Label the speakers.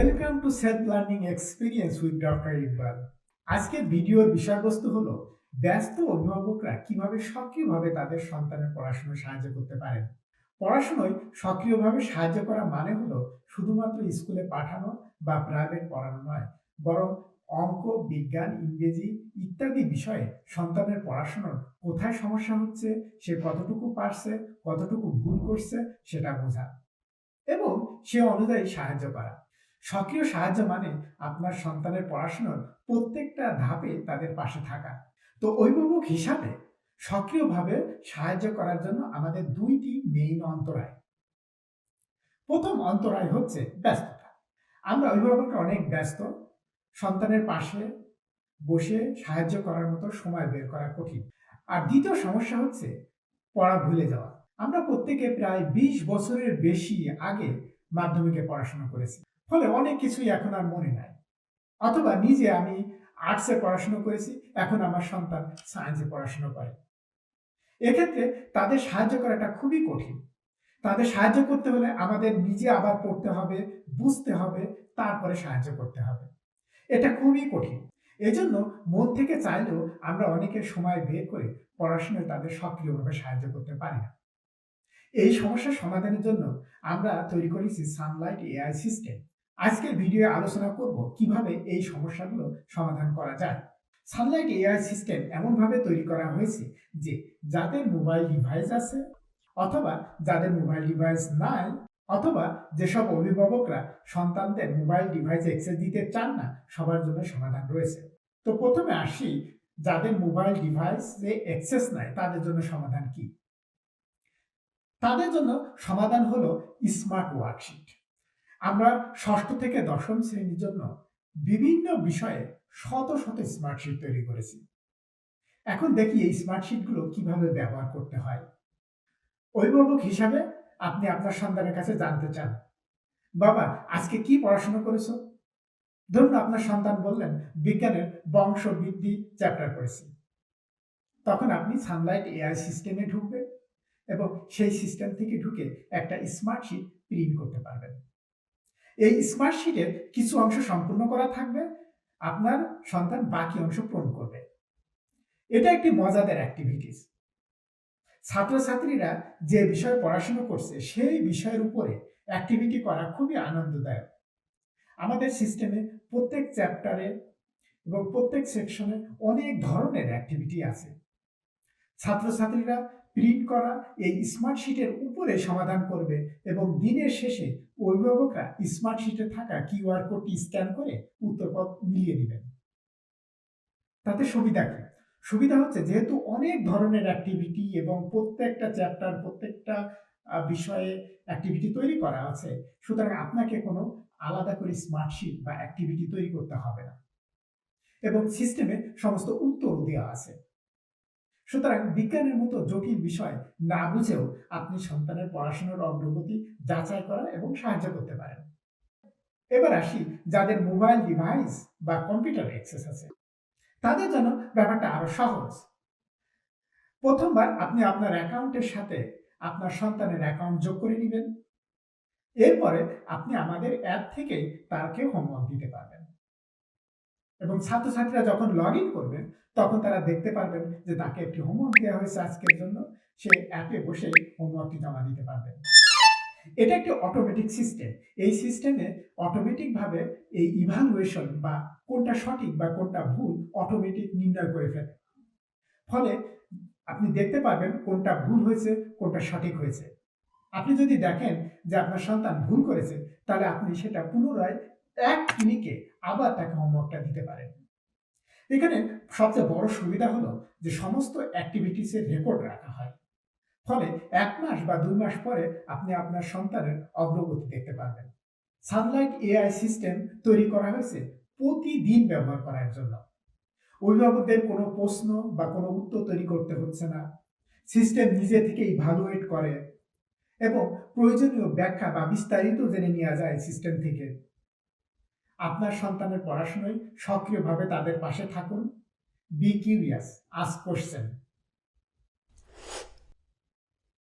Speaker 1: Welcome to self learning experience with doctor Iqbal আজকের ভিডিওর বিষয়বস্তু হলো, ব্যস্ত অভিভাবকরা কীভাবে সক্রিয়ভাবে তাদের সন্তানের পড়াশোনায় সাহায্য করতে পারেন। পড়াশোনায় সক্রিয়ভাবে সাহায্য করা মানে হলো, শুধুমাত্র স্কুলে পাঠানো বা প্রাইভেট পড়ানো নয়, বরং অঙ্ক, বিজ্ঞান, ইংরেজি ইত্যাদি বিষয়ে সন্তানের পড়াশোনার কোথায় সমস্যা হচ্ছে, সে কতটুকু পারছে, কতটুকু ভুল করছে, সেটা বোঝা এবং সে অনুযায়ী সাহায্য করা। সক্রিয় সাহায্য মানে আপনার সন্তানের পড়াশোনার প্রত্যেকটা ধাপে তাদের পাশে থাকা। তো অভিভাবক হিসাবে সক্রিয়ভাবে সাহায্য করার জন্য আমাদের দুইটি মেইন অন্তরায়। প্রথম অন্তরায় হচ্ছে ব্যস্ততা। আমরা অভিভাবকরা অনেক ব্যস্ত। সন্তানের পাশে বসে সাহায্য করার মতো সময় বের করা কঠিন। আর দ্বিতীয় সমস্যা হচ্ছে পড়া ভুলে যাওয়া। আমরা প্রত্যেকে প্রায় বিশ বছরের বেশি আগে মাধ্যমিকে পড়াশোনা করেছি। ফলে অনেক কিছুই এখন আর মনে নাই। অথবা নিজে আমি আর্টসে পড়াশোনা করেছি, এখন আমার সন্তান সায়েন্সে পড়াশোনা করে। এক্ষেত্রে তাদের সাহায্য করাটা খুবই কঠিন। তাদের সাহায্য করতে হলে আমাদের নিজে আবার পড়তে হবে, বুঝতে হবে, তারপরে সাহায্য করতে হবে। এটা খুবই কঠিন। এজন্য মন থেকে চাইলেও আমরা অনেকের সময় বের করে পড়াশোনায় তাদের সক্রিয়ভাবে সাহায্য করতে পারি না। এই সমস্যার সমাধানের জন্য আমরা তৈরি করেছি সানলাইট এআই সিস্টেম আজকের ভিডিও আলোচনা করব কীভাবে এই সমস্যাগুলো সমাধান করা যায়। সানলাইট এআই সিস্টেম এমনভাবে তৈরি করা হয়েছে যে যাদের মোবাইল ডিভাইস আছে অথবা যাদের মোবাইল ডিভাইস নাই অথবা যেসব অভিভাবকরা সন্তানদের মোবাইল ডিভাইস অ্যাক্সেস দিতে চান না, সবার জন্য সমাধান রয়েছে। তো প্রথমে আসি, যাদের মোবাইল ডিভাইসে অ্যাক্সেস নাই, তাদের জন্য সমাধান কি? তাদের জন্য সমাধান হলো স্মার্ট ওয়ার্কশিট আমরা ষষ্ঠ থেকে দশম শ্রেণির জন্য বিভিন্ন বিষয়ে শত শত স্মার্টশিট তৈরি করেছি। এখন দেখি এই স্মার্টশিটগুলো কীভাবে ব্যবহার করতে হয়। অভিভাবক হিসাবে আপনি আপনার সন্তানের কাছে জানতে চান, বাবা, আজকে কি পড়াশোনা করেছ? ধরুন আপনার সন্তান বললেন, বিজ্ঞানের বংশবৃদ্ধি চ্যাপ্টার করেছি তখন আপনি সানলাইট এআই সিস্টেমে ঢুকবেন এবং সেই সিস্টেম থেকে ঢুকে একটা স্মার্ট শিট প্রিন্ট করতে পারবেন। এই স্মার্ট শিটের কিছু অংশ সম্পূর্ণ করা থাকবে, আপনার সন্তান বাকি অংশ পূরণ করবে। এটা একটি মজাদার অ্যাক্টিভিটিস ছাত্রছাত্রীরা যে বিষয়ে পড়াশোনা করছে, সেই বিষয়ের উপরে অ্যাক্টিভিটি করা খুবই আনন্দদায়ক। আমাদের সিস্টেমে প্রত্যেক চ্যাপ্টারে এবং প্রত্যেক সেকশনে অনেক ধরনের অ্যাক্টিভিটি আছে। ছাত্রছাত্রীরা প্রিন্ট করা এই স্মার্ট শিটের উপরে সমাধান করবে এবং দিনের শেষে অভিভাবকরা স্মার্ট শিটে থাকা কিউআর কোডটি স্ক্যান করে উত্তরপদ মিলিয়ে দিবেন তাতে সুবিধা কি? সুবিধা হচ্ছে যেহেতু অনেক ধরনের অ্যাক্টিভিটি এবং প্রত্যেকটা চ্যাপ্টার প্রত্যেকটা বিষয়ে অ্যাক্টিভিটি তৈরি করা আছে, সুতরাং আপনাকে কোনো আলাদা করে স্মার্ট শিট বা অ্যাক্টিভিটি তৈরি করতে হবে না। এবং সিস্টেমে সমস্ত উত্তর দেওয়া আছে। সুতরাং বিজ্ঞানের মতো জটিল বিষয় না বুঝেও আপনি সন্তানের পড়াশোনার অগ্রগতি যাচাই করা এবং সাহায্য করতে পারেন। এবার আসি যাদের মোবাইল ডিভাইস বা কম্পিউটার অ্যাক্সেস আছে। তাদের জন্য ব্যাপারটা আরও সহজ। প্রথমবার আপনি আপনার অ্যাকাউন্টের সাথে আপনার সন্তানের অ্যাকাউন্ট যোগ করে নেবেন। এরপরে আপনি আমাদের অ্যাপ থেকেই তাকে হোমওয়ার্ক দিতে পারবেন। এবং ছাত্রছাত্রীরা যখন লগ ইন করবেন তখন তারা দেখতে পারবেন যে তাকে একটি হোমওয়ার্ক দেওয়া হয়েছে আজকের জন্য। সে অ্যাপে বসে হোমওয়ার্কটি জমা দিতে পারবেন এটা একটি অটোমেটিক সিস্টেম এই সিস্টেমে অটোমেটিকভাবে এই ইভালুয়েশন বা কোনটা সঠিক বা কোনটা ভুল অটোমেটিক নির্ণয় করে ফেলে। ফলে আপনি দেখতে পারবেন কোনটা ভুল হয়েছে, কোনটা সঠিক হয়েছে। আপনি যদি দেখেন যে আপনার সন্তান ভুল করেছে, তাহলে আপনি সেটা পুনরায় এক ক্লিকে আবার তাকে হোমওয়ার্কটা দিতে পারেন। এখানে সবচেয়ে বড় সুবিধা হলো যে সমস্ত অ্যাক্টিভিটিসের রেকর্ড রাখা হয়। ফলে এক মাস বা দুই মাস পরে আপনি আপনার সন্তানের অগ্রগতি দেখতে পারবেন। সানলাইট এআই সিস্টেম তৈরি করা হয়েছে প্রতিদিন ব্যবহার করার জন্য। অভিভাবকদের কোনো প্রশ্ন বা কোনো উত্তর তৈরি করতে হচ্ছে না। সিস্টেম নিজে থেকে ইভালুয়েট করে। এবং প্রয়োজনীয় ব্যাখ্যা বা বিস্তারিত জেনে নেওয়া যায় সিস্টেম থেকে। আপনার সন্তানের পড়াশোনায় সক্রিয়ভাবে তাদের পাশে থাকুন। বি কিউরিয়াস আস কোশ্চেন